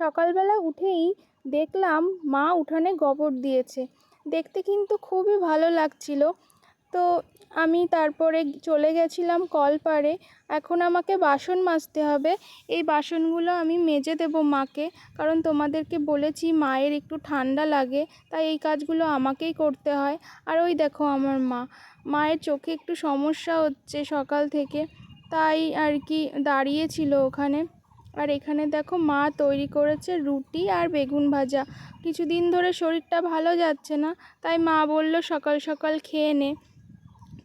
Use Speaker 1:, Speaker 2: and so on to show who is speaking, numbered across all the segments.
Speaker 1: সকালবেলা উঠেই দেখলাম মা উঠানে গোবর দিয়েছে। দেখতে কিন্তু খুবই ভালো লাগছিল। তো আমি তারপরে চলে গেছিলাম কলপাড়ে এখন আমাকে বাসন মাজতে হবে। এই বাসনগুলো আমি মেজে দেবো মাকে। কারণ তোমাদেরকে বলেছি মায়ের একটু ঠান্ডা লাগে, তাই এই কাজগুলো আমাকেই করতে হয়। আর ওই দেখো আমার মা। মায়ের চোখে একটু সমস্যা হচ্ছে সকাল থেকে, তাই আর কি দাঁড়িয়েছিল ওখানে। আর এখানে দেখো মা তৈরি করেছে রুটি আর বেগুন ভাজা। কিছুদিন ধরে শরীরটা ভালো যাচ্ছে না, তাই মা বলল সকাল সকাল খেয়ে নে।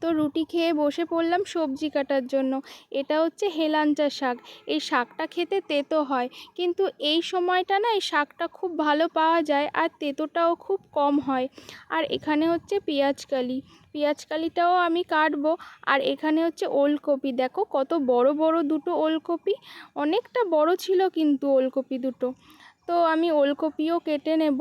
Speaker 1: তো রুটি খেয়ে বসে পড়লাম সবজি কাটার জন্য। এটা হচ্ছে হেলাঞ্চা শাক। এই শাকটা খেতে তেতো হয়। কিন্তু এই সময়টা না এই শাকটা খুব ভালো পাওয়া যায় আর তেতোটাও খুব কম হয়। আর এখানে হচ্ছে পেঁয়াজকালি পেঁয়াজকালিটাও আমি কাটবো। আর এখানে হচ্ছে ওলকপি। দেখো কত বড় বড় দুটো ওলকপি। অনেকটা বড় ছিল কিন্তু ওলকপি দুটো। তো আমি ওলকপিও কেটে নেব।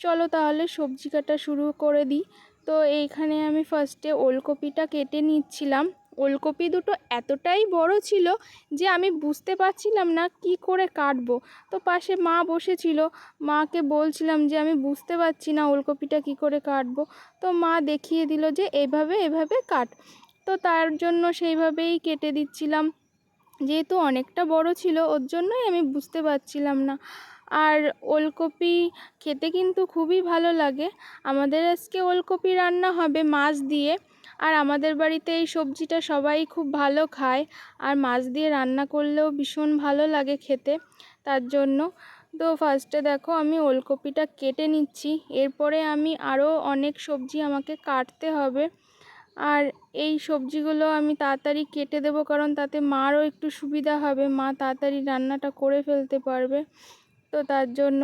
Speaker 1: চলো তাহলে সবজি কাটা শুরু করে দিই। তো এইখানে আমি ফার্স্টে ওলকপিটা কেটে নিচ্ছিলাম। ওলকপি দুটো এতটাই বড় ছিল যে আমি বুঝতে পারছিলাম না কি করে কাটবো। তো পাশে মা বসেছিল। মাকে বলছিলাম যে আমি বুঝতে পারছি না ওলকপিটা কি করে কাটবো। তো মা দেখিয়ে দিল যে এভাবে এভাবে কাট। তো তার জন্য সেইভাবেই কেটে দিচ্ছিলাম। যেহেতু অনেকটা বড় ছিল, ওর জন্যই আমি বুঝতে পারছিলাম না। আর ওলকপি খেতে কিন্তু খুবই ভালো লাগে। আমাদের আজকে ওলকপি রান্না হবে মাছ দিয়ে। আর আমাদের বাড়িতে এই সবজিটা সবাই খুব ভালো খায়। আর মাছ দিয়ে রান্না করলেও ভীষণ ভালো লাগে খেতে। তার জন্য তো ফার্স্টে দেখো আমি ওলকপিটা কেটে নিচ্ছি। এরপরে আমি আরও অনেক সবজি আমাকে কাটতে হবে। আর এই সবজিগুলো আমি তাড়াতাড়ি কেটে দেবো কারণ তাতে মারও একটু সুবিধা হবে। মা তাড়াতাড়ি রান্নাটা করে ফেলতে পারবে। তো তার জন্য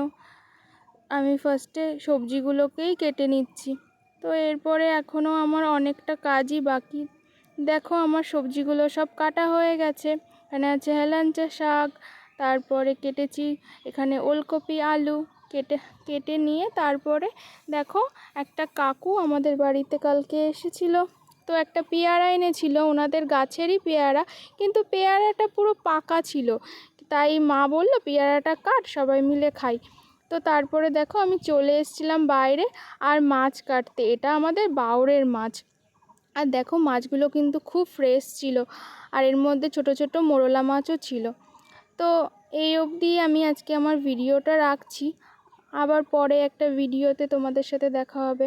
Speaker 1: আমি ফার্স্টে সবজিগুলোকেই কেটে নিচ্ছি। তো এরপরে এখনও আমার অনেকটা কাজই বাকি। দেখো আমার সবজিগুলো সব কাটা হয়ে গেছে। এখানে আছে হেলাঞ্চা শাক, তারপরে কেটেছি এখানে ওলকপি, আলু কেটে কেটে নিয়ে তারপরে দেখো একটা কাকু আমাদের বাড়িতে কালকে এসেছিল। তো একটা পেয়ারা এনেছিল, ওনাদের গাছেরই পেয়ারা, কিন্তু পেয়ারাটা পুরো পাকা ছিল। তাই মা বলল, পেয়ারাটা কাট, সবাই মিলে খাই। তো তারপরে দেখো আমি চলে এসেছিলাম বাইরে আর মাছ কাটতে। এটা আমাদের বাউরের মাছ। আর দেখো মাছগুলো কিন্তু খুব ফ্রেশ ছিল। আর এর মধ্যে ছোট ছোট মোরলা মাছও ছিল। তো এই অবধি আমি আজকে আমার ভিডিওটা রাখছি। আবার পরে একটা ভিডিওতে তোমাদের সাথে দেখা হবে।